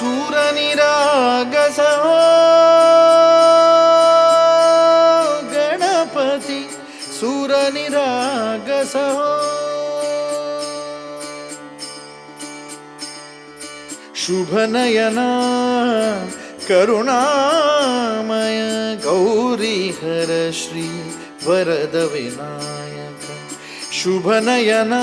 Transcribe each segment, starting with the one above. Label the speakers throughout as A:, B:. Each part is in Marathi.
A: सूरनिरागस। गणपति गणपती सूरनिरागस। शुभनयना करुणामय गौरीहर श्री वरद विनायक। शुभनयना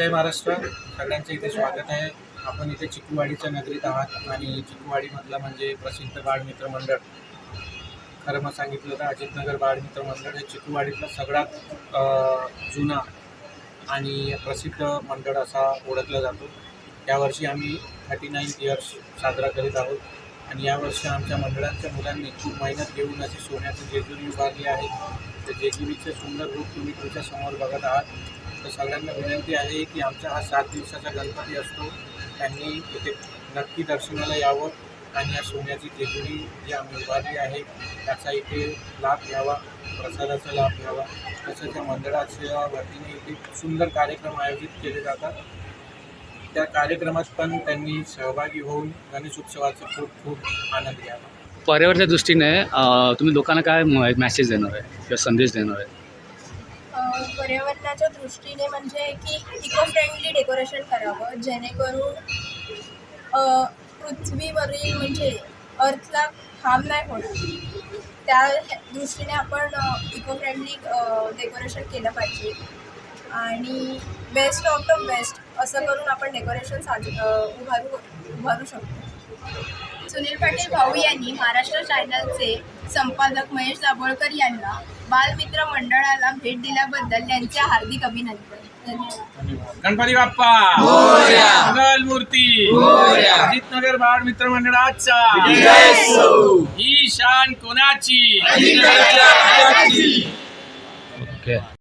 B: जय महाराष्ट्र. सगळ्यांचं इथे स्वागत आहे. आपण इथे चिकूवाडीच्या नगरीत आहात आणि चिकूवाडीमधला म्हणजे प्रसिद्ध बाळमित्र मंडळ. खरं मग सांगितलं तर अजितनगर बाळमित्र मंडळ हे चिकूवाडीतलं सगळ्यात जुना आणि प्रसिद्ध मंडळ असा ओळखला जातो. यावर्षी आम्ही थर्टी नाईन इयर्स साजरा करीत आहोत आणि यावर्षी आमच्या मंडळांच्या मुलांनी खूप मेहनत घेऊन अशी सोन्याचं जेजुरी उभारली आहे. तर जेजुरीचे सुंदर रूप तुम्ही तुमच्यासमोर बघत आहात. तर सगळ्यांना विनंती आहे की आमचा हा सात दिवसाचा गणपती असतो. त्यांनी इथे नक्की दर्शनाला यावं आणि या सोन्याची जेजुरी जी आम्ही उभारली आहे त्याचा इथे लाभ घ्यावा प्रसादाचा लाभ घ्यावा. तसंच या मंडळाच्या वतीने इथे सुंदर कार्यक्रम आयोजित केले जातात. त्या कार्यक्रमात पण त्यांनी सहभागी होऊन गणेश उत्सवाचा खूप खूप आनंद घ्यावा.
C: पर्यावरणाच्या दृष्टीने तुम्ही लोकांना काय मॅसेज देणार आहे किंवा संदेश देणार आहे?
D: पर्यावरणाच्या दृष्टीने म्हणजे की इको फ्रेंडली डेकोरेशन करावं जेणेकरून पृथ्वीवरील म्हणजे अर्थला हार्म नाही होणार. त्या दृष्टीने आपण इको फ्रेंडली डेकोरेशन केलं पाहिजे. आणि बेस्ट ऑफ द बेस्ट असं करून आपण डेकोरेशन साज उभारू उभारू शकतो. सुनील पाटील भाऊ यांनी महाराष्ट्र चॅनलचे संपादक महेश दाभोळकर यांना बालमित्र मंडळाला भेट दिल्याबद्दल त्यांचे हार्दिक अभिनंदन.
B: गणपती बाप्पा! मंगल मूर्ती अजितनगर बाळ मित्र मंडळाचा ही शान कोणाची?
C: ओके.